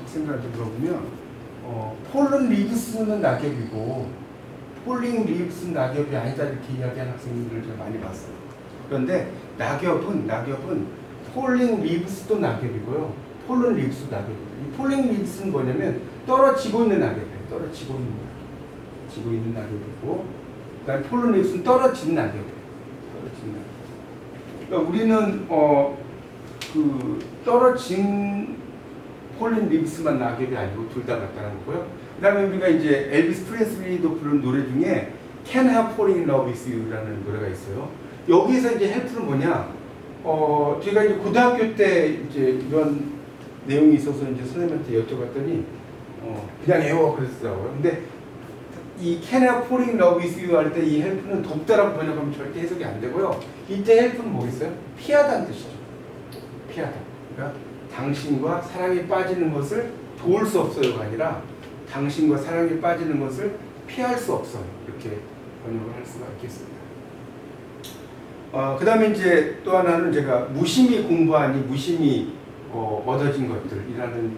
학생들한테 물어보면 어, 폴른 리브스는 낙엽이고 폴링 리브스는 낙엽이 아니다 이렇게 이야기하는 학생들을 제가 많이 봤어요. 그런데 낙엽은 낙엽은 폴링 리브스도 낙엽이고요. 폴른 리브스도 낙엽이에요. 이 폴링 리브스는 뭐냐면 떨어지고 있는 낙엽이에요. 떨어지고 있는 낙엽. 지고 있는 낙엽이고 그다음에 폴른 리브스는 떨어지는 낙엽이에요. 떨어지는 낙엽. 그러니까 우리는 어, 그 떨어진 폴린 리브스만 낙엽이 아니고 둘 다 나타나는 거고요. 그 다음에 우리가 이제 엘비스 프레슬리도 부른 노래 중에 Can Have Falling in Love With You라는 노래가 있어요. 여기서 이제 헬프는 뭐냐? 어, 제가 이제 고등학교 때 이제 이런 내용이 있어서 이제 선생님한테 여쭤봤더니 어, 그냥 외워 그랬더라고요. 근데 이 Can Have Falling in Love With You 할 때 이 헬프는 돕다라고 번역하면 절대 해석이 안 되고요. 이때 헬프는 뭐겠어요? 피하다는 뜻이죠. 피하다. 그러니까 당신과 사랑에 빠지는 것을 도울 수 없어요가 아니라 당신과 사랑에 빠지는 것을 피할 수 없어요. 이렇게 번역을 할 수가 있겠습니다. 어, 그 다음에 이제 또 하나는 제가 무심히 공부하니 무심히 어, 얻어진 것들이라는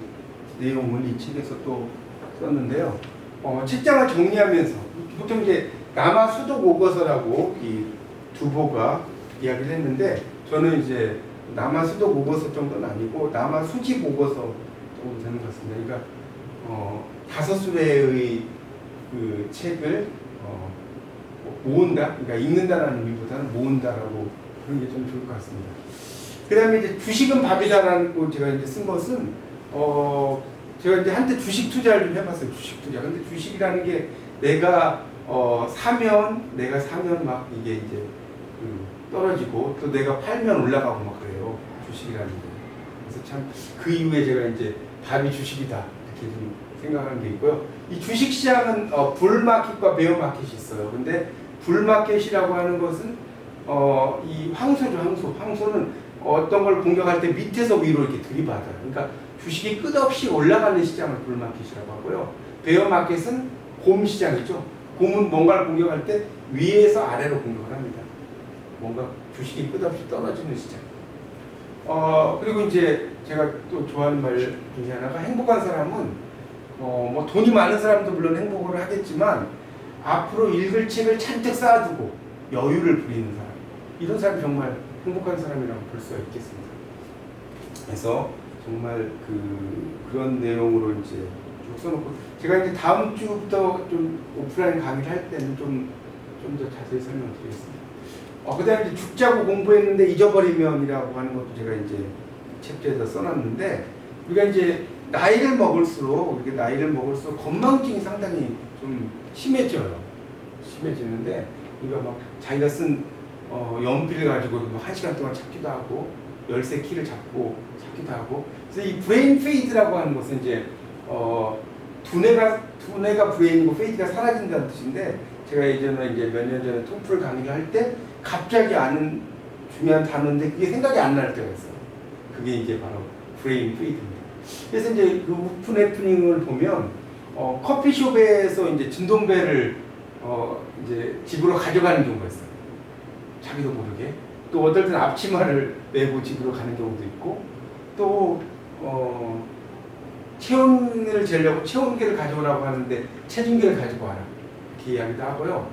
내용을 이 책에서 또 썼는데요. 어, 책장을 정리하면서 보통 이제 남아 수도 보고서라고 이 두보가 이야기를 했는데 저는 이제 남아 수도 보고서 정도는 아니고 남아 수지 보고서 정도 되는 것 같습니다. 그러니까 어, 다섯 수레의 그 책을 어, 모은다, 그러니까 읽는다라는 의미보다는 모은다라고 그런 게 좀 좋을 것 같습니다. 그 다음에 이제 주식은 밥이다라고 제가 이제 쓴 것은 어 제가 이제 한때 주식 투자를 좀 해봤어요. 주식 투자. 근데 주식이라는 게 내가 어 사면 내가 사면 막 이게 이제 그 떨어지고 또 내가 팔면 올라가고 막 그래요. 주식이라는 게. 그래서 참 그 이후에 제가 이제 밥이 주식이다 이렇게 좀 생각하는 게 있고요. 이 주식 시장은 어, 불마켓과 베어마켓이 있어요. 근데 불마켓이라고 하는 것은 어, 이 황소죠, 황소. 황소는 어떤 걸 공격할 때 밑에서 위로 이렇게 들이받아요. 그러니까 주식이 끝없이 올라가는 시장을 불마켓이라고 하고요. 베어마켓은 곰 시장이죠. 곰은 뭔가를 공격할 때 위에서 아래로 공격을 합니다. 뭔가 주식이 끝없이 떨어지는 시장. 어, 그리고 이제 제가 또 좋아하는 말 중에 하나가 행복한 사람은 어, 뭐 돈이 많은 사람도 물론 행복을 하겠지만 앞으로 읽을 책을 잔뜩 쌓아두고 여유를 부리는 사람. 이런 사람이 정말 행복한 사람이라고 볼 수가 있겠습니다. 그래서 정말 그 그런 내용으로 이제 쭉 써놓고 제가 이제 다음 주부터 좀 오프라인 강의를 할 때는 좀 좀 더 자세히 설명드리겠습니다. 어, 그 다음에 이제 죽자고 공부했는데 잊어버리면이라고 하는 것도 제가 이제 챕터에다 써놨는데 우리가 이제 나이를 먹을수록 이렇게 나이를 먹을수록 건망증이 상당히 좀 심해져요. 심해지는데 우리가 막 자기가 쓴 어, 연필을 가지고 뭐한 시간 동안 찾기도 하고 열쇠 키를 잡고 찾기도 하고 그래서 이 브레인 페이드라고 하는 것은 이제 어, 두뇌가 두뇌가 브레인이고 페이드가 사라진다는 뜻인데 제가 예전에 이제 몇 년 전에 토플 강의를 할때 갑자기 아는 중요한 단어인데 그게 생각이 안 날 때가 있어요. 그게 이제 바로 브레인 페이드입니다. 그래서 이제 그 오픈 해프닝을 보면 어, 커피숍에서 이제 진동배를 어, 이제 집으로 가져가는 경우가 있어요. 자기도 모르게. 또 어떨 때는 앞치마를 메고 집으로 가는 경우도 있고 또 어, 체온을 재려고 체온계를 가져오라고 하는데 체중계를 가지고 와라 이렇게 이야기도 하고요.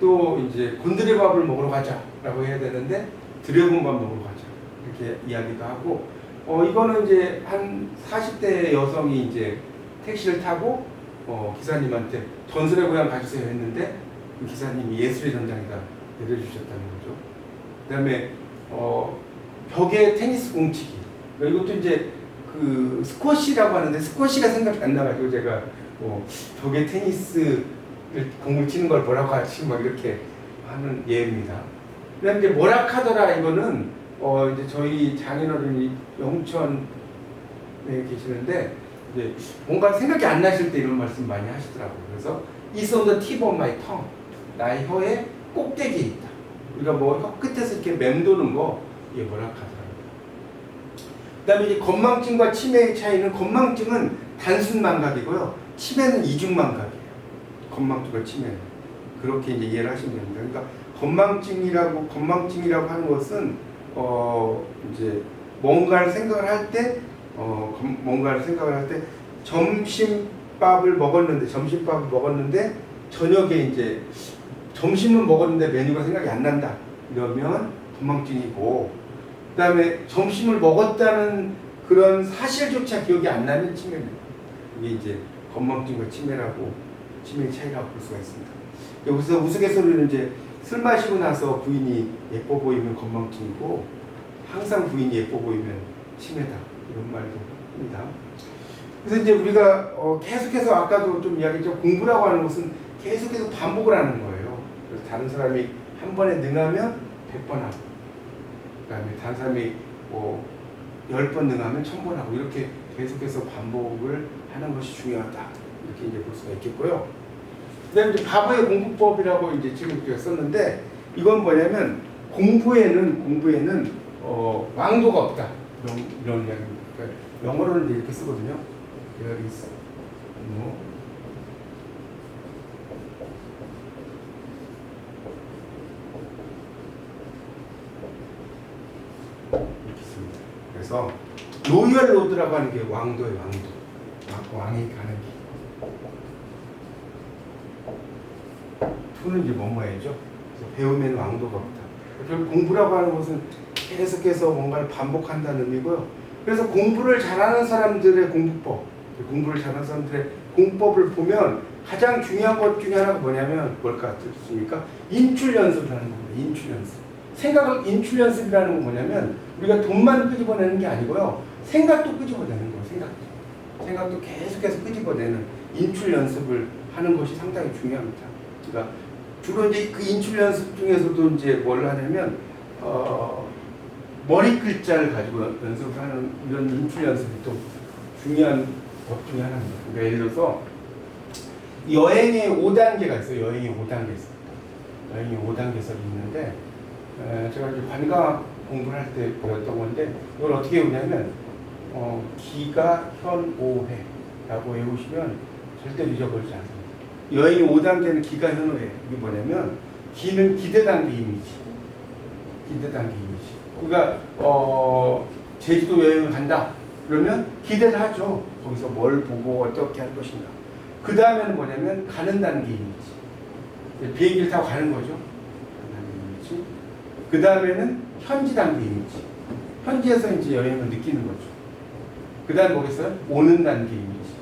또 이제 곤드레밥을 먹으러 가자라고 해야 되는데 드래곤밥 먹으러 가자 이렇게 이야기도 하고 어 이거는 이제 한 40대 여성이 이제 택시를 타고 어 기사님한테 전설의 고향 가주세요 했는데 그 기사님이 예술의 전당에다 내려주셨다는 거죠. 그다음에 어 벽에 테니스 공치기 그러니까 이것도 이제 그 스쿼시라고 하는데 스쿼시가 생각이 안 나가지고 제가 뭐 벽에 테니스 공을 치는 걸 뭐라고 하지 막 이렇게 하는 예입니다. 그다음에 이제 뭐라 카더라 이거는 어 이제 저희 장인어른이 영천에 계시는데 이제 뭔가 생각이 안 나실 때 이런 말씀 많이 하시더라고요. 그래서 is on the tip of my tongue 나의 혀의 꼭대기에 있다. 우리가 뭐 혀 끝에서 이렇게 맴도는 거 이게 뭐라 카더라. 그다음에 이제 건망증과 치매의 차이는 건망증은 단순 망각이고요. 치매는 이중 망각이에요. 건망증과 치매는 그렇게 이제 이해를 하시면 됩니다. 그러니까 건망증이라고 건망증이라고 하는 것은 어 이제 뭔가를 생각을 할 때 어, 검- 뭔가를 생각을 할 때 점심밥을 먹었는데 점심밥을 먹었는데 저녁에 이제 점심은 먹었는데 메뉴가 생각이 안 난다. 이러면 건망증이고 그다음에 점심을 먹었다는 그런 사실조차 기억이 안 나면 치매입니다. 이게 이제 건망증과 치매라고 치매 차이라고 볼 수가 있습니다. 여기서 우스갯소리는 이제 술 마시고 나서 부인이 예뻐 보이면 건망증이고 항상 부인이 예뻐 보이면 치매다 이런 말도 합니다. 그래서 이제 우리가 어 계속해서 아까도 좀 이야기했죠 공부라고 하는 것은 계속해서 반복을 하는 거예요. 그래서 다른 사람이 한 번에 능하면 100번 하고 그다음에 다른 사람이 뭐 10번 능하면 1000번 하고 이렇게 계속해서 반복을 하는 것이 중요하다. 이렇게 이제 볼 수가 있겠고요. 그다음에 이제 바보의 공부법이라고 이제 지금 썼는데 이건 뭐냐면 공부에는 공부에는 어, 왕도가 없다. 이런 이런 이야기입니다. 그러니까 영어로는 이제 이렇게 쓰거든요. There is no 이렇게 로열 로드라고 하는 게 왕도의 왕도. 왕- 왕이 가는 길. 투는 이제 뭐뭐해죠. 배우면 왕도가 없다. 결국 공부라고 하는 것은 계속해서 뭔가를 반복한다는 의미고요. 그래서 공부를 잘하는 사람들의 공부법, 공부를 잘하는 사람들의 공법을 보면 가장 중요한 것 중에 하나가 뭐냐면 뭘까 싶습니까? 인출 연습을 하는 겁니다. 인출 연습. 생각을 인출 연습이라는 건 뭐냐면 우리가 돈만 끄집어내는 게 아니고요. 생각도 끄집어내는 거예요. 생각도. 생각도 계속해서 끄집어내는 인출 연습을 하는 것이 상당히 중요합니다. 그러니까 주로 이제 그 인출 연습 중에서도 이제 뭘 하냐면 어, 머리 글자를 가지고 연습을 하는 이런 인출 연습이 또 중요한 것 중에 하나입니다. 그러니까 예를 들어서 여행의 5단계가 있어요. 여행의 5단계 있어요. 여행의 5단계설이 있는데 에, 제가 이제 관광 공부를 할 때 배웠던 건데 이걸 어떻게 외우냐면 어, 기가 현 오해라고 외우시면 절대 잊어버리지 않습니다. 여행의 5단계는 기가 현오해. 이게 뭐냐면 기는 기대 단계 이미지. 기대 단계 이미지. 그러니까 어, 제주도 여행을 간다. 그러면 기대를 하죠. 거기서 뭘 보고 어떻게 할 것인가. 그 다음에는 뭐냐면 가는 단계 이미지. 비행기를 타고 가는 거죠. 그 다음에는 현지 단계 이미지. 현지에서 이제 여행을 느끼는 거죠. 그 다음 뭐겠어요? 오는 단계 이미지.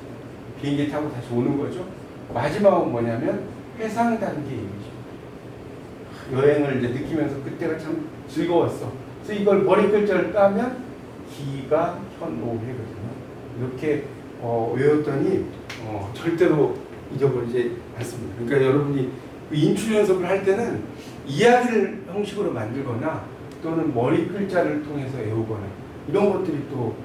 비행기 타고 다시 오는 거죠. 마지막은 뭐냐면 회상 단계 이미지. 여행을 이제 느끼면서 그때가 참 즐거웠어. 그래서 이걸 머리 글자를 까면 기가 현오회거든요. 이렇게 어, 외웠더니 어, 절대로 잊어버리지 않습니다. 그러니까 여러분이 그 인출 연습을 할 때는 이야기를 형식으로 만들거나 또는 머리 글자를 통해서 외우거나 이런 것들이 또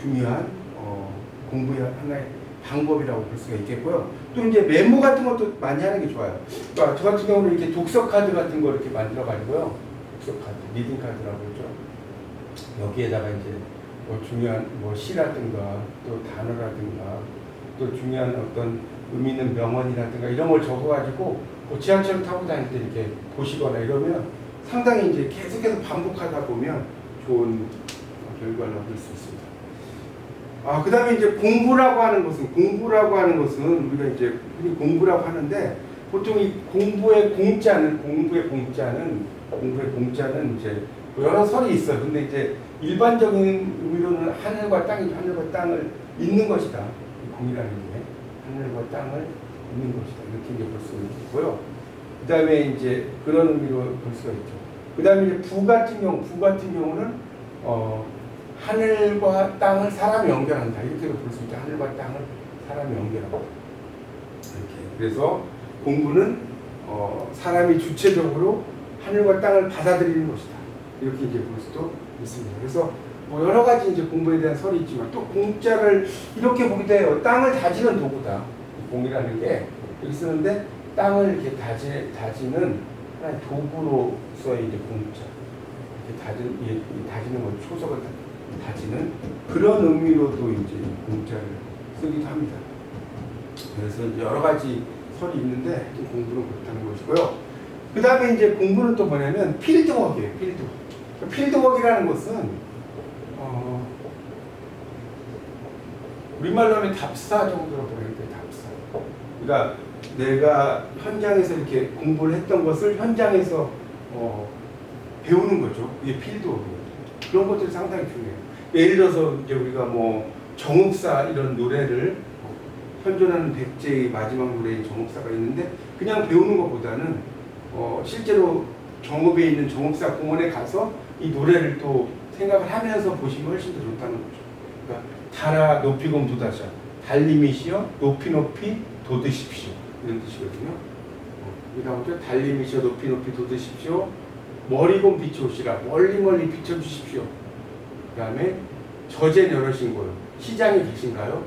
중요한 어, 공부의 하나의 방법이라고 볼 수가 있겠고요. 또 이제 메모 같은 것도 많이 하는 게 좋아요. 그러니까 저 같은 경우는 이렇게 독서 카드 같은 거 이렇게 만들어 가지고요. 독서 카드, 리딩 카드라고 그러죠. 여기에다가 이제 뭐 중요한 뭐 시라든가 또 단어라든가 또 중요한 어떤 의미 있는 명언이라든가 이런 걸 적어가지고 뭐 지하철 타고 다닐 때 이렇게 보시거나 이러면 상당히 이제 계속해서 반복하다 보면 좋은 결과를 얻을 수 있습니다. 아, 그 다음에 이제 공부라고 하는 것은, 공부라고 하는 것은 우리가 이제 공부라고 하는데 보통 이 공부의 공자는, 공부의 공자는, 공부의 공자는 이제 뭐 여러 설이 있어요. 근데 이제 일반적인 의미로는 하늘과 땅이죠. 하늘과 땅을 잇는 것이다. 이 공이라는 게 하늘과 땅을 잇는 것이다. 이렇게 이제 볼 수 있고요. 그 다음에 이제 그런 의미로 볼 수가 있죠. 그 다음에 이제 부 같은 경우, 부 같은 경우는 어, 하늘과 땅을 사람이 연결한다. 이렇게도 볼 수 있죠. 하늘과 땅을 사람이 연결한다. 이렇게. 그래서 공부는 어, 사람이 주체적으로 하늘과 땅을 받아들이는 것이다. 이렇게 이제 볼 수도 있습니다. 그래서 뭐 여러 가지 이제 공부에 대한 설이 있지만 또 공자를 이렇게 보기도 해요. 땅을 다지는 도구다. 공이라는 게 여기 쓰는데 땅을 이렇게 다지, 다지는 하나의 도구로서의 이제 공자. 이렇게 이 다지는 건 초석을 다- 다지는 그런 의미로도 이제 공자를 쓰기도 합니다. 그래서 여러 가지 설이 있는데 하여튼 공부는 그렇다는 것이고요. 그 다음에 이제 공부는 또 뭐냐면 필드워크예요. 필드워크. 필드워크라는 것은 어, 우리말로 하면 답사 정도로 보내는 게 답사. 그러니까 내가 현장에서 이렇게 공부를 했던 것을 현장에서 어, 배우는 거죠. 이게 필드 그런 것들이 상당히 중요해요. 예를 들어서 이제 우리가 뭐 정옥사 이런 노래를 현존하는 백제의 마지막 노래인 정옥사가 있는데 그냥 배우는 것보다는 어, 실제로 정읍에 있는 정옥사 공원에 가서 이 노래를 또 생각을 하면서 보시면 훨씬 더 좋다는 거죠. 그러니까 달아 높이곰 도다자 달님이시여 높이 높이 돋으십시오 이런 뜻이거든요. 어, 그 다음부터 달님이시여 높이 높이 돋으십시오 머리곰 비춰오시라 멀리 멀리 비춰주십시오. 그 다음에 저제 여러신 곳 시장에 계신가요?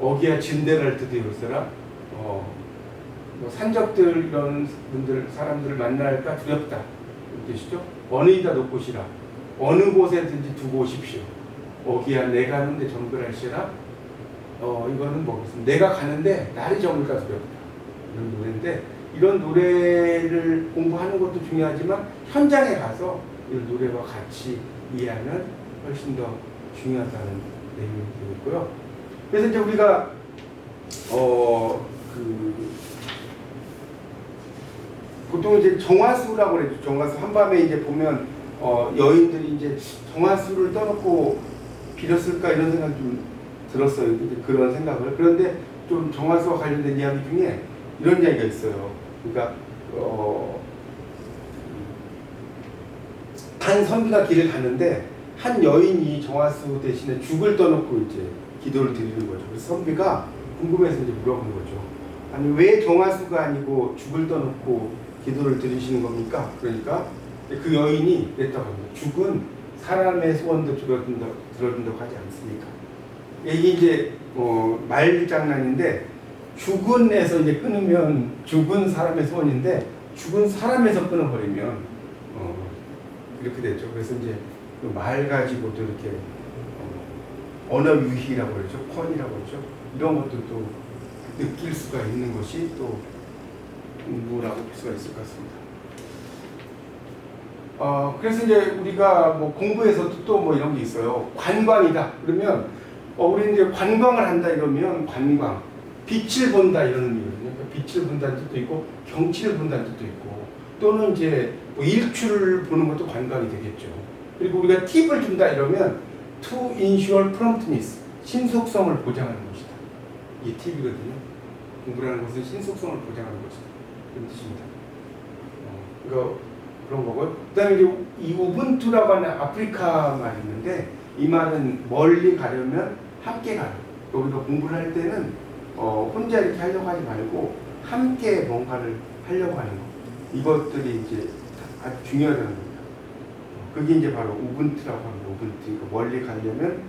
어기야 진대를 드디어서라 어, 뭐 산적들 이런 분들 사람들을 만날까 두렵다 이런 뜻이죠. 어느 이다 놓고 시라 어느 곳에든지 두고 오십시오. 어기야 내가 하는데 정글할시라 어 이거는 뭐겠습니까? 내가 가는데 날이 저물까 두렵다 이런 노래인데 이런 노래를 공부하는 것도 중요하지만 현장에 가서 이 노래와 같이 이해하면 훨씬 더 중요하다는 내용이 되고요. 그래서 이제 우리가 어 그 보통 이제 정화수라고 그랬죠. 정화수 한밤에 이제 보면 어 여인들이 이제 정화수를 떠놓고 빌었을까 이런 생각 좀 들었어요. 그런 생각을. 그런데 좀 정화수와 관련된 이야기 중에 이런 이야기가 있어요. 그러니까 어, 한 선비가 길을 가는데 한 여인이 정화수 대신에 죽을 떠놓고 이제 기도를 드리는 거죠. 그래서 선비가 궁금해서 이제 물어보는 거죠. 아니 왜 정화수가 아니고 죽을 떠놓고 기도를 드리시는 겁니까? 그러니까 그 여인이 그랬다고 합니다. 죽은 사람의 소원도 들어준다, 들어준다고 하지 않습니까? 이게 이제 어, 말장난인데 죽은에서 이제 끊으면 죽은 사람의 소원인데 죽은 사람에서 끊어버리면 어, 이렇게 되죠. 그래서 이제 그 말 가지고도 이렇게 어, 언어 유희라고 그러죠. 펀이라고 그러죠. 이런 것들도 느낄 수가 있는 것이 또 공부라고 볼 수가 있을 것 같습니다. 어, 그래서 이제 우리가 뭐 공부에서도 또 뭐 이런 게 있어요. 관광이다. 그러면 어, 우리 이제 관광을 한다 이러면 관광, 빛을 본다 이런 의미거든요. 그러니까 빛을 본다는 뜻도 있고 경치를 본다는 뜻도 있고 또는 이제 뭐 일출을 보는 것도 관광이 되겠죠. 그리고 우리가 팁을 준다 이러면 to ensure promptness, 신속성을 보장하는 것이다. 이게 팁이거든요. 공부라는 것은 신속성을 보장하는 것이다. 그런 뜻입니다. 어, 이거 그런 거고요. 그다음에 이제 이 우분투라고 하는 아프리카 있는데 이 말은 멀리 가려면 함께 가요. 우리가 공부를 할 때는 어, 혼자 이렇게 하려고 하지 말고 함께 뭔가를 하려고 하는 거. 이것들이 이제 아주 중요하다는 겁니다. 그게 이제 바로 우분투라고 합니다. 우분투. 멀리 가려면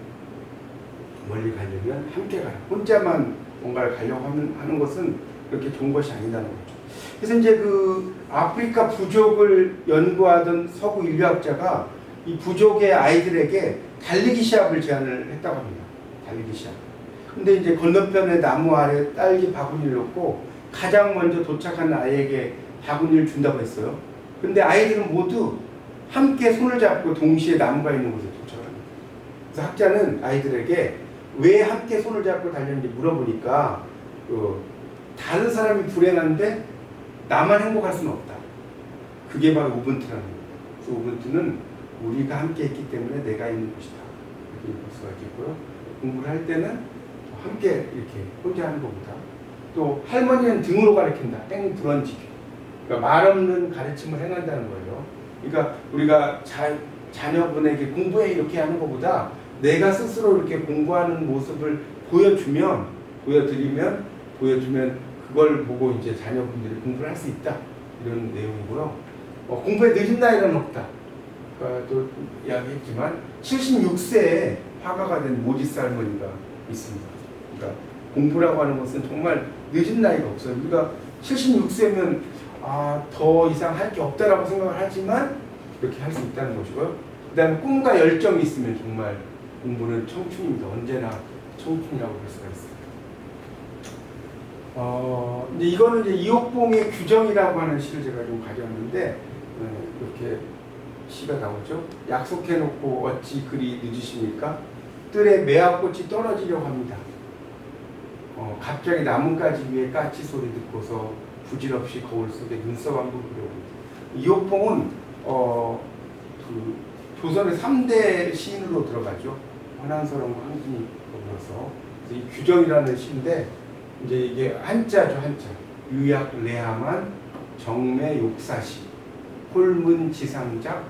멀리 가려면 함께 가라. 혼자만 뭔가를 가려고 하는, 하는 것은 그렇게 좋은 것이 아니다는 거죠. 그래서 이제 그 아프리카 부족을 연구하던 서구 인류학자가 이 부족의 아이들에게 달리기 시합을 제안을 했다고 합니다. 달리기 시합. 근데 이제 건너편에 나무 아래 딸기 바구니를 놓고 가장 먼저 도착한 아이에게 바구니를 준다고 했어요. 근데 아이들은 모두 함께 손을 잡고 동시에 나무가 있는 곳에 도착합니다. 그래서 학자는 아이들에게 왜 함께 손을 잡고 달렸는지 물어보니까 그 다른 사람이 불행한데 나만 행복할 수는 없다. 그게 바로 우분투라는 거예요. 그래서 우분투는 우리가 함께 했기 때문에 내가 있는 것이다. 이렇게 볼 수가 있겠고요. 공부를 할 때는 함께 이렇게 혼자 하는 것보다 또 할머니는 등으로 가르친다. 땡 불언지기. 그러니까 말 없는 가르침을 행한다는 거예요. 그러니까 우리가 자, 자녀분에게 공부해 이렇게 하는 것보다 내가 스스로 이렇게 공부하는 모습을 보여주면 보여드리면 보여주면 그걸 보고 이제 자녀분들이 공부를 할 수 있다 이런 내용이고요. 어, 공부에 늦은 나이는 없다. 아까 또 이야기했지만 76세에 화가가 된 모지스 할머니가 있습니다. 그러니까 공부라고 하는 것은 정말 늦은 나이가 없어요. 우리가 76세면 아, 더 이상 할 게 없다라고 생각을 하지만 그렇게 할 수 있다는 것이고요. 그 다음에 꿈과 열정이 있으면 정말 공부는 청춘입니다. 언제나 청춘이라고 볼 수가 있습니다. 어, 이제 이거는 이제 이옥봉의 규정이라고 하는 시를 제가 좀 가져왔는데, 어, 이렇게 시가 나오죠. 약속해놓고 어찌 그리 늦으십니까? 뜰에 매화꽃이 떨어지려고 합니다. 어, 갑자기 나뭇가지 위에 까치 소리 듣고서 부질없이 거울 속에 눈썹 한번 그려보고 이호봉은 어, 그 조선의 3대 시인으로 들어가죠. 한준이 더불어서 그래서 이 규정이라는 시인데 이제 이게 한자죠 한자 유약 레아만 정매 욕사시 홀문 지상작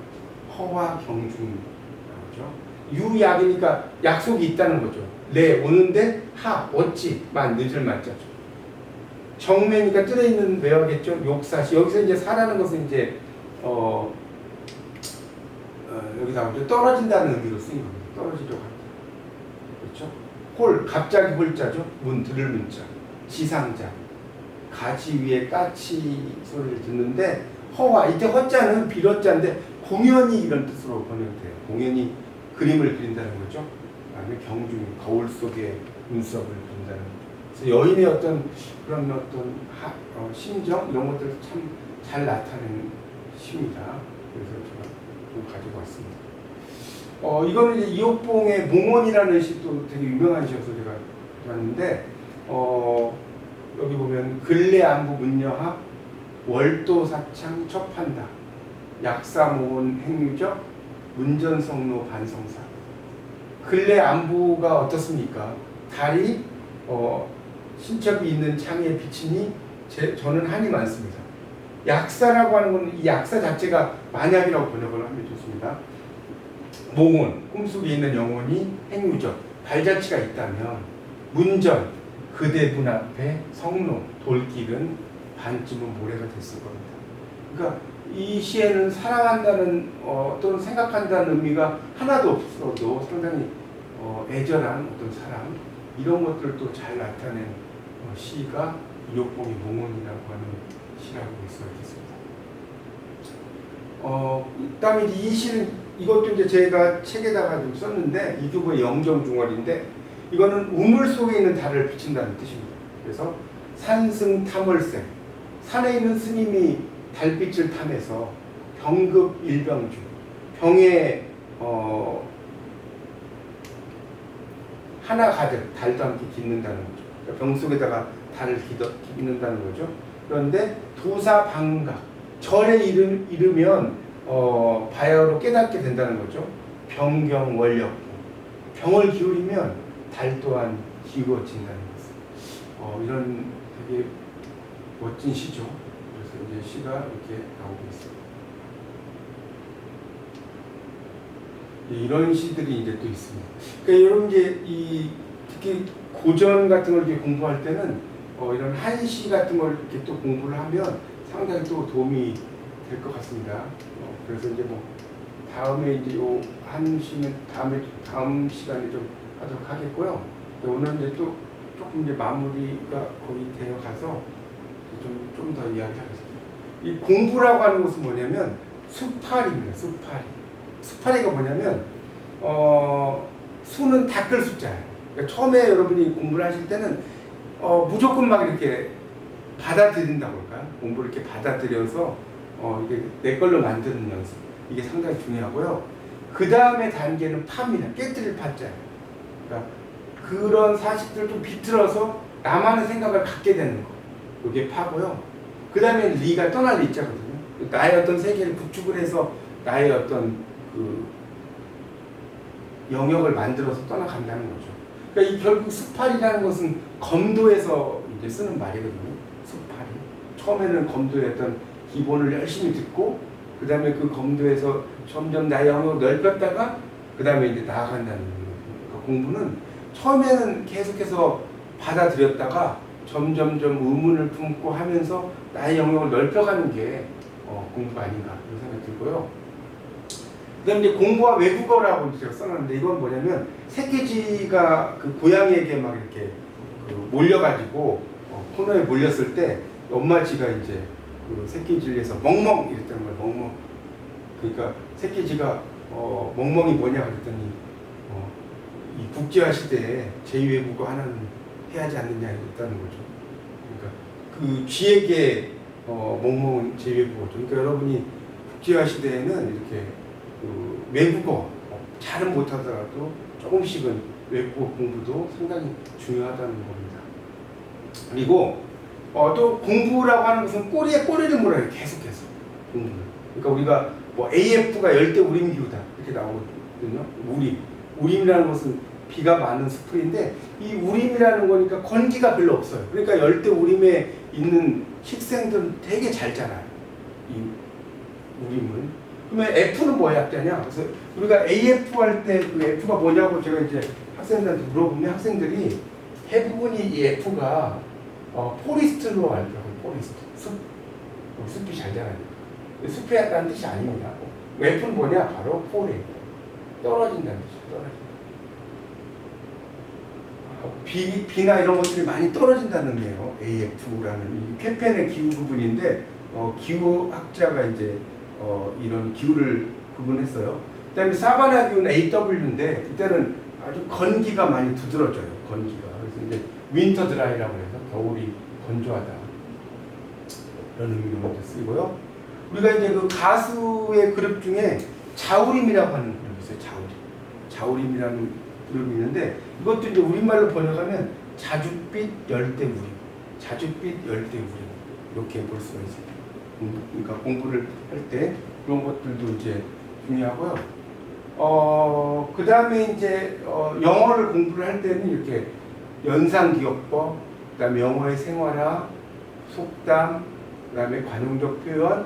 허화 경중 나오죠. 유약이니까 약속이 있다는 거죠. 레 오는데 하 어찌만 늦을 만자죠. 정매니까 뜰에 있는 외어겠죠. 욕사시 여기서 이제 사라는 것은 이제 어, 어 여기 나오죠. 떨어진다는 의미로 쓰인 겁니다. 떨어지려고 한다. 그렇죠? 홀 갑자기 홀자죠. 문 들을 문자 지상자 가지 위에 까치 소리를 듣는데 허와 이때 허자는 비러자인데 공연이 이런 뜻으로 번역돼요. 공연이 그림을 그린다는 거죠. 그다음에 경중 거울 속에 눈썹을 그린다는 거죠. 여인의 어떤 그런 어떤 하, 어, 심정 이런 것들을 참 잘 나타내는 시입니다. 그래서 제가 좀 가지고 왔습니다. 어 이거는 이제 이옥봉의 몽원이라는 시도 되게 유명한 시여서 제가 봤는데 어 여기 보면 근래 안부 문여합 월도 사창 첩한다 약사모원 행유적 문전성로 반성사 근래 안부가 어떻습니까? 달이 어, 신첩이 있는 창에 비치니 제, 저는 한이 많습니다. 약사라고 하는 건 이 약사 자체가 만약이라고 번역을 하면 좋습니다. 몽원 꿈속에 있는 영혼이 행유적 발자취가 있다면 문전 그대 문 앞에 성로 돌길은 반쯤은 모래가 됐을 겁니다. 그러니까 이 시에는 사랑한다는 어, 또는 생각한다는 의미가 하나도 없어도 상당히 어, 애절한 어떤 사랑 이런 것들도 잘 나타낸 어, 시가 이옥봉의 몽원이라고 하는 시라고 볼 수가 있겠습니다. 어, 그다음에 이 시는 이것도 이제 제가 책에다가 좀 썼는데 이두부의 영정중월인데 이거는 우물 속에 있는 달을 비친다는 뜻입니다. 그래서 산승 탐월생 산에 있는 스님이 달빛을 탐해서 병급 일병주 병에 어, 하나 가득 달도 함께 깃는다는 거죠. 그러니까 병 속에다가 달을 깃어, 깃는다는 거죠. 그런데 도사 방각 절에 이르, 이르면 어, 바야흐로 깨닫게 된다는 거죠. 병경 원력 병을 기울이면 달 또한 기울어진다는 것을 어, 이런 되게 멋진 시죠. 그래서 이제 시가 이렇게 나오고 있습니다. 이런 시들이 이제 또 있습니다. 그러니까 이런 게 이 특히 고전 같은 걸 이렇게 공부할 때는 어, 이런 한시 같은 걸 이렇게 또 공부를 하면 상당히 또 도움이 될 것 같습니다. 어, 그래서 이제 뭐 다음에 이제 요 한시는 다음에 다음 시간에 좀 하도록 하겠고요. 오늘 이제 또 조금 이제 마무리가 거의 되어 가서 좀 좀 더 이야기하겠습니다. 이 공부라고 하는 것은 뭐냐면 수팔입니다. 수팔이. 수팔이가 뭐냐면 어 수는 닦을 숫자예요. 그러니까 처음에 여러분이 공부를 하실 때는 어 무조건 막 이렇게 받아들인다고 할까요? 공부를 이렇게 받아들여서 어 이게 내 걸로 만드는 연습. 이게 상당히 중요하고요. 그 다음에 단계는 파입니다. 깨뜨릴 파자예요. 그러니까 그런 사실들을 좀 비틀어서 나만의 생각을 갖게 되는 거. 이게 파고요. 그 다음에 리가 떠날 리자거든요. 나의 어떤 세계를 구축을 해서 나의 어떤 그 영역을 만들어서 떠나간다는 거죠. 그러니까 이 결국 수팔이라는 것은 검도에서 이제 쓰는 말이거든요. 수팔이. 처음에는 검도의 어떤 기본을 열심히 듣고 그 다음에 그 검도에서 점점 나의 영역을 넓혔다가 그 다음에 이제 나아간다는 거예요. 그러니까 공부는 처음에는 계속해서 받아들였다가 점점점 의문을 품고 하면서 나의 영역을 넓혀가는 게 어, 공부가 아닌가 그런 생각이 들고요. 그다음 이제 공부와 외국어라고 제가 써놨는데 이건 뭐냐면 새끼쥐가 그 고양이에게 막 이렇게 그 몰려가지고 어, 코너에 몰렸을 때 엄마 쥐가 이제 그 새끼쥐를 해서 멍멍 이랬다는 거예요. 멍멍. 그러니까 새끼쥐가 어, 멍멍이 뭐냐 그랬더니 어, 이 국제화 시대에 제2외국어 하나는 해야지 않느냐 이랬다는 거죠. 그러니까 그 쥐에게 어, 멍멍은 제2외국어죠. 그러니까 여러분이 국제화 시대에는 이렇게 그 외국어 어, 잘은 못하더라도 조금씩은 외국어 공부도 상당히 중요하다는 겁니다. 그리고 어, 또 공부라고 하는 것은 꼬리에 꼬리를 물어요 계속해서 공부를. 그러니까 우리가 뭐 AF가 열대 우림 기후다 이렇게 나오거든요. 우림. 우림이라는 것은 비가 많은 수풀인데 이 우림이라는 거니까 건기가 별로 없어요. 그러니까 열대 우림에 있는 식생들은 되게 잘 자라요. 이 우림은. 그러면 F는 뭐의 약자냐? 그래서 우리가 AF 할 때 그 F가 뭐냐고 제가 이제 학생들한테 물어보면 학생들이 대부분이 이 F가 어, 포리스트로 알더라고요. 포리스트. 숲. 어, 숲이 잘 자라니까. 숲에 약다는 뜻이 아닙니다. F는 뭐냐? 바로 포레. 떨어진다는 뜻이에요. 떨어진다. 어, 비, 비나 이런 것들이 많이 떨어진다는 의미예요. AF라는 이 쾌펜의 기후 부분인데 어, 기후학자가 이제 어, 이런 기후를 구분했어요. 그다음에 사바나 기후는 AW인데 이때는 아주 건기가 많이 두드러져요. 건기가 그래서 이제 윈터 드라이라고 해서 겨울이 건조하다 이런 의미로 쓰이고요. 우리가 이제 그 가수의 그룹 중에 자우림이라고 하는 그룹이 있어요. 자우림. 자우림이라는 그룹이 있는데 이것도 이제 우리말로 번역하면 자줏빛 열대 우림. 자줏빛 열대 우림. 이렇게 볼 수가 있습니다. 공부, 그러니까 공부를 할 때 그런 것들도 이제 중요하고요. 어, 그 다음에 이제 어, 영어를 공부를 할 때는 이렇게 연상 기억법, 그 다음에 영어의 생활화, 속담, 그 다음에 관용적 표현,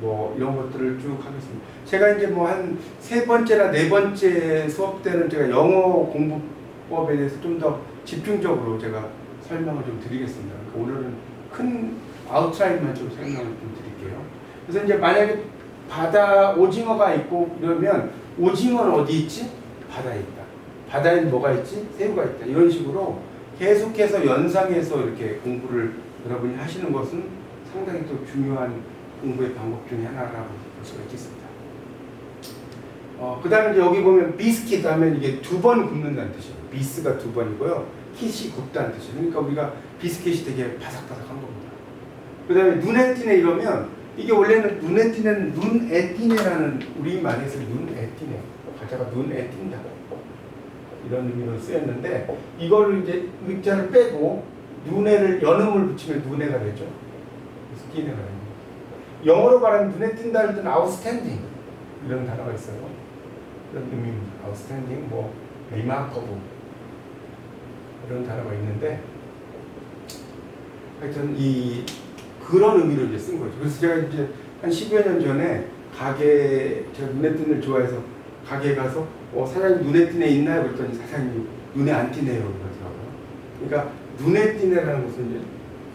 뭐 이런 것들을 쭉 하겠습니다. 제가 이제 뭐 한 세 번째나 네 번째 수업 때는 제가 영어 공부법에 대해서 좀 더 집중적으로 제가 설명을 좀 드리겠습니다. 그러니까 오늘은 큰 아웃라인만 좀 설명을 좀 드릴게요. 그래서 이제 만약에 바다 오징어가 있고 이러면 오징어는 어디 있지? 바다에 있다. 바다에는 뭐가 있지? 새우가 있다. 이런 식으로 계속해서 연상해서 이렇게 공부를 여러분이 하시는 것은 상당히 또 중요한 공부의 방법 중에 하나라고 볼 수가 있겠습니다. 어, 그 다음에 여기 보면 비스킷 하면 이게 두 번 굽는다는 뜻이에요. 비스가 두 번이고요. 킷이 굽다는 뜻이에요. 그러니까 우리가 비스킷이 되게 바삭바삭한 겁니다. 그 다음에 눈에 띄네 이러면 이게 원래는 눈에 띄는 눈에 띄네라는 우리말에서 눈에 띄네. 과자가 눈에 띈다. 이런 의미로 쓰였는데 이거를 이제 의자를 빼고 눈에를 연음을 붙이면 눈에가 되죠. 그래서 띄네가 됩니다. 영어로 말하면 눈에 띈다는 뜻은 outstanding 이런 단어가 있어요. 그런 의미입니다. outstanding, 뭐 remarkable 이런 단어가 있는데 하여튼 이 그런 의미로 이제 쓴 거죠. 그래서 제가 이제 한 10여 년 전에 가게 제가 눈에 띄는 걸 좋아해서 가게에 가서 어, 사장님 눈에 띄네 있나요? 그랬더니 사장님 눈에 안 띄네요 그러더라고요. 그러니까 눈에 띄네라는 것은 이제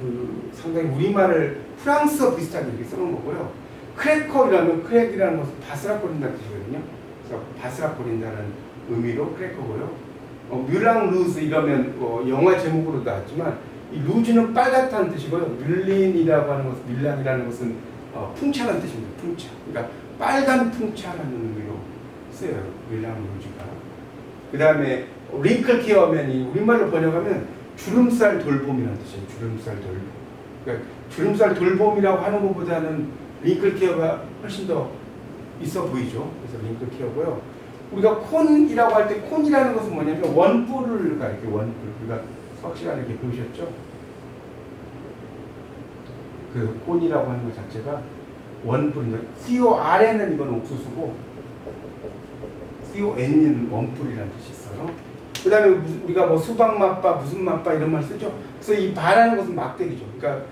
그 상당히 우리말을 프랑스어 비슷하게 이렇게 써놓은 거고요. 크래커이라면 크랙이라는 것은 바스락거린다는 뜻이거든요. 그래서 바스락거린다는 의미로 크래커고요. 어, 뮤랑 루즈 이러면 어, 영화 제목으로 나왔지만 이 루즈는 빨갛다는 뜻이고요. 뮬린이라고 하는 것은 밀랑이라는 것은 어, 풍차라는 뜻입니다. 풍차. 그러니까 빨간 풍차라는 의미로 쓰여요. 밀랑 루즈가. 그 다음에 링클 케어면 이 우리말로 번역하면 주름살 돌봄이라는 뜻이에요. 주름살 돌봄. 그러니까 주름살 돌봄이라고 하는 것보다는 링클 케어가 훨씬 더 있어 보이죠. 그래서 링클 케어고요. 우리가 콘이라고 할 때 콘이라는 것은 뭐냐면 원뿔을 가리켜 원뿔. 수 이렇게 보셨죠? 그 콘이라고 하는 것 자체가 원뿔인데 COR에는 이건 옥수수고 CON은 원뿔이라는 뜻이 있어요. 그 다음에 우리가 뭐 수박 맛바 무슨 맛바 이런 말 쓰죠. 그래서 이 바라는 것은 막대기죠. 그러니까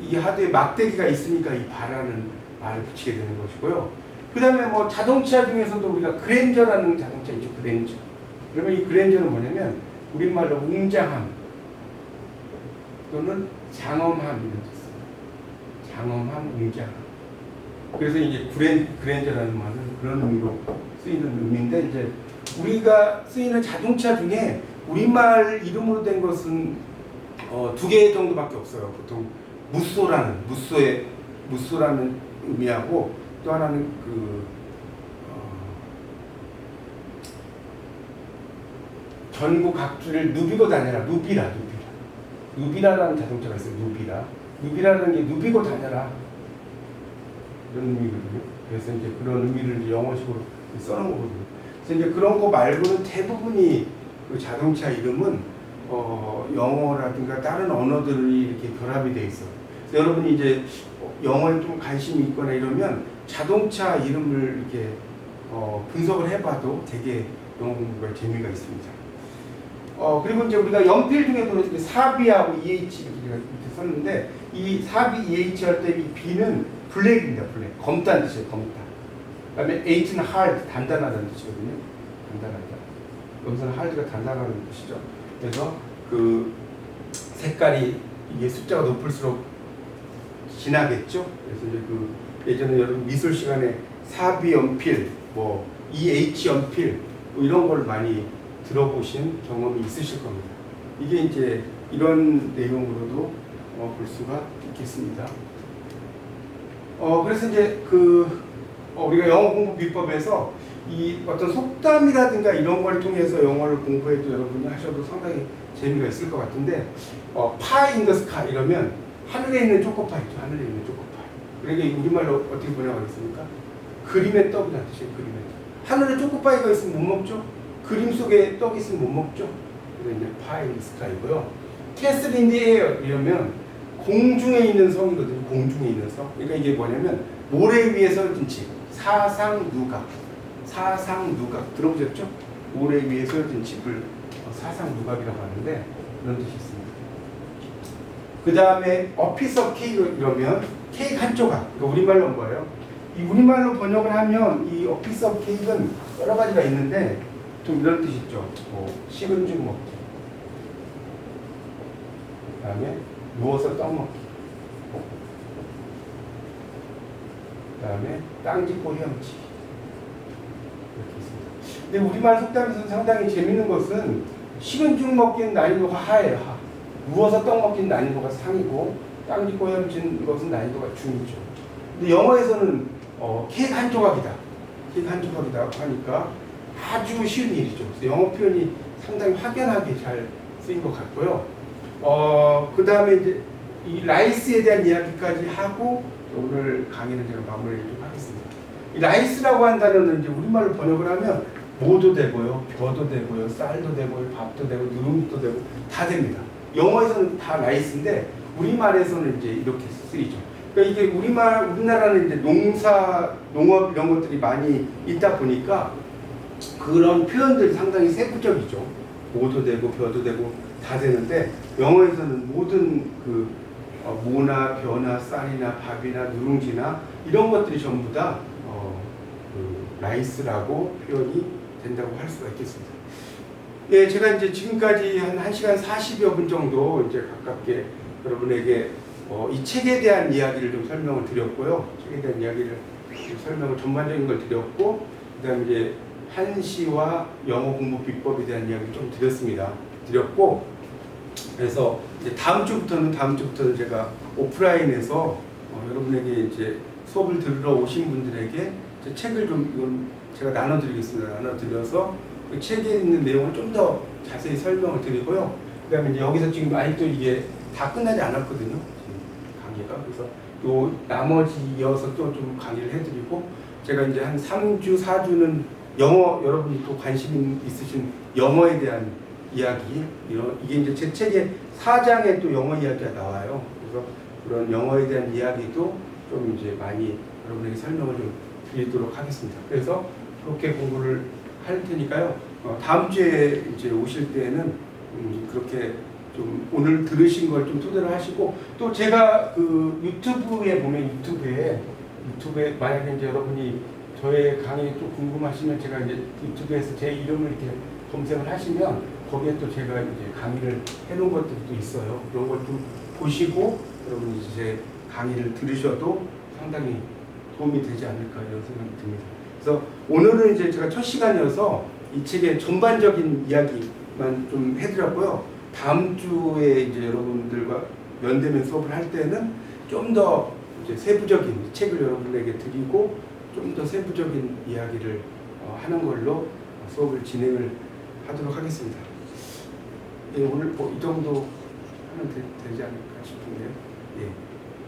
이 하드에 막대기가 있으니까 이 바라는 말을 붙이게 되는 것이고요. 그 다음에 뭐 자동차 중에서도 우리가 그랜저라는 자동차 있죠. 그랜저. 그러면 이 그랜저는 뭐냐면 우리말로 웅장함 또는 장엄함 이런 뜻이에요. 장엄함, 웅장함. 그래서 이제 그랜, 그랜저라는 말은 그런 의미로 쓰이는 의미인데 이제 우리가 쓰이는 자동차 중에 우리말 이름으로 된 것은 어, 두 개 정도밖에 없어요. 보통 무쏘라는 무쏘의 무쏘라는 의미하고 또 하나는 그 어, 전국 각지를 누비고 다녀라 누비라 누비라 누비라라는 자동차가 있어요. 누비라 누비라는 게 누비고 다녀라 이런 의미거든요. 그래서 이제 그런 의미를 이제 영어식으로 써놓은 거거든요. 그래서 이제 그런 거 말고는 대부분이 그 자동차 이름은 어, 영어라든가 다른 언어들이 이렇게 결합이 돼 있어. 그래서 여러분이 이제 영어에 좀 관심이 있거나 이러면 자동차 이름을 이렇게 어, 분석을 해봐도 되게 영어 공부가 재미가 있습니다. 어, 그리고 이제 우리가 연필 중에도 이렇게 사비하고 EH 이렇게 썼는데 이 사비 EH 할 때 이 B는 블랙입니다. 블랙. 검다는 뜻이에요. 검다. 그다음에 H는 hard, 단단하다는 뜻이거든요. 단단하다. 여기서는 hard가 단단하다는 뜻이죠. 그래서 그 색깔이 이게 숫자가 높을수록 진하겠죠. 그래서 이제 그 예전에 여러분 미술 시간에 사비 연필, 뭐 EH 연필 뭐 이런 걸 많이 들어보신 경험이 있으실 겁니다. 이게 이제 이런 내용으로도 어, 볼 수가 있겠습니다. 어 그래서 이제 그 어, 우리가 영어 공부 비법에서 이 어떤 속담이라든가 이런 걸 통해서 영어를 공부해도 여러분이 하셔도 상당히 재미가 있을 것 같은데 어, 파이 인더 스카 이러면 하늘에 있는 초코파이 있죠 하늘에 있는 초코파이 그러니까 이 우리말로 어떻게 번역하겠습니까? 그림의 떡이라는 뜻이에요 그림의 떡 하늘에 초코파이가 있으면 못 먹죠 그림 속에 떡이 있으면 못 먹죠 그래서 이제 파이 인더 스카이고요 캐슬 인디 에어 이러면 공중에 있는 성이거든요 공중에 있는 성 그러니까 이게 뭐냐면 모래 위에 서진 집 사상 누각 사상 누각 들어보셨죠? 모래 위에 서진 집을 어, 사상 누각이라고 하는데 그런 뜻이 있습니다. 그 다음에 어피서 케이크 이러면 케이크 한 조각. 그러니까 우리말로 뭐예요? 이 우리말로 번역을 하면 이 어피서 케이크는 여러 가지가 있는데 좀 이런 뜻이 있죠. 뭐 식은 죽 먹기. 그 다음에 누워서 떡 먹기. 그 다음에 땅 짚고 헤엄치기. 이렇게 있습니다. 근데 우리말 속담에서는 상당히 재밌는 것은 식은 죽 먹기는 난이도가 하예요, 하. 누워서 떡 먹기는 난이도가 상이고, 땅 짚고 헤엄치는 것은 난이도가 중이죠. 근데 영어에서는 어, 케이크 한 조각이다. 케이크 한 조각이다 하니까 아주 쉬운 일이죠. 영어 표현이 상당히 확연하게 잘 쓰인 것 같고요. 어, 그 다음에 이제 이 라이스에 대한 이야기까지 하고 오늘 강의는 제가 마무리 좀 하겠습니다. 이 라이스라고 한 단어는 이제 우리말로 번역을 하면 뭐도 되고요, 벼도 되고요, 쌀도 되고요, 밥도 되고, 누룽지도 되고 다 됩니다. 영어에서는 다 라이스인데 우리말에서는 이제 이렇게 쓰이죠. 그러니까 이게 우리말 우리나라는 이제 농사, 농업 이런 것들이 많이 있다 보니까 그런 표현들이 상당히 세부적이죠. 뭐도 되고 벼도 되고 다 되는데 영어에서는 모든 그 어, 모나 벼나 쌀이나 밥이나 누룽지나 이런 것들이 전부 다 어, 그 라이스라고 표현이 된다고 할 수가 있겠습니다. 예, 제가 이제 지금까지 한 1시간 40여 분 정도 이제 가깝게 여러분에게 어, 이 책에 대한 이야기를 좀 설명을 드렸고요. 책에 대한 이야기를 좀 설명을 전반적인 걸 드렸고, 그 다음에 이제 한시와 영어 공부 비법에 대한 이야기를 좀 드렸습니다. 드렸고, 그래서 다음 주부터는 다음 주부터는 제가 오프라인에서 어, 여러분에게 이제 수업을 들으러 오신 분들에게 제 책을 좀 이건 제가 나눠드리겠습니다. 나눠드려서 그 책에 있는 내용을 좀 더 자세히 설명을 드리고요. 그다음에 이제 여기서 지금 아직도 이게 다 끝나지 않았거든요. 강의가 그래서 요 나머지 이어서 또 좀 강의를 해드리고 제가 이제 한 3주 4주는 영어 여러분이 또 관심 있으신 영어에 대한 이야기 이게 이제 제 책의 4장에 또 영어 이야기가 나와요. 그래서 그런 영어에 대한 이야기도 좀 이제 많이 여러분에게 설명을 좀 드리도록 하겠습니다. 그래서 그렇게 공부를 할 테니까요. 어, 다음 주에 이제 오실 때는 음, 그렇게 좀 오늘 들으신 걸 좀 토대로 하시고 또 제가 그 유튜브에 보면 유튜브에 유튜브에 만약에 이제 여러분이 저의 강의 또 궁금하시면 제가 이제 유튜브에서 제 이름을 이렇게 검색을 하시면 거기에 또 제가 이제 강의를 해놓은 것들도 있어요. 그런 걸 좀 보시고 여러분이 이제 제 강의를 들으셔도 상당히 도움이 되지 않을까 이런 생각이 듭니다. 그래서 오늘은 이제 제가 첫 시간이어서 이 책의 전반적인 이야기만 좀 해드렸고요. 다음 주에 이제 여러분들과 면대면 수업을 할 때는 좀 더 이제 세부적인 책을 여러분에게 드리고 좀 더 세부적인 이야기를 어, 하는 걸로 수업을 진행을 하도록 하겠습니다. 예, 오늘 뭐 이 정도 하면 되, 지 않을까 싶은데요. 예.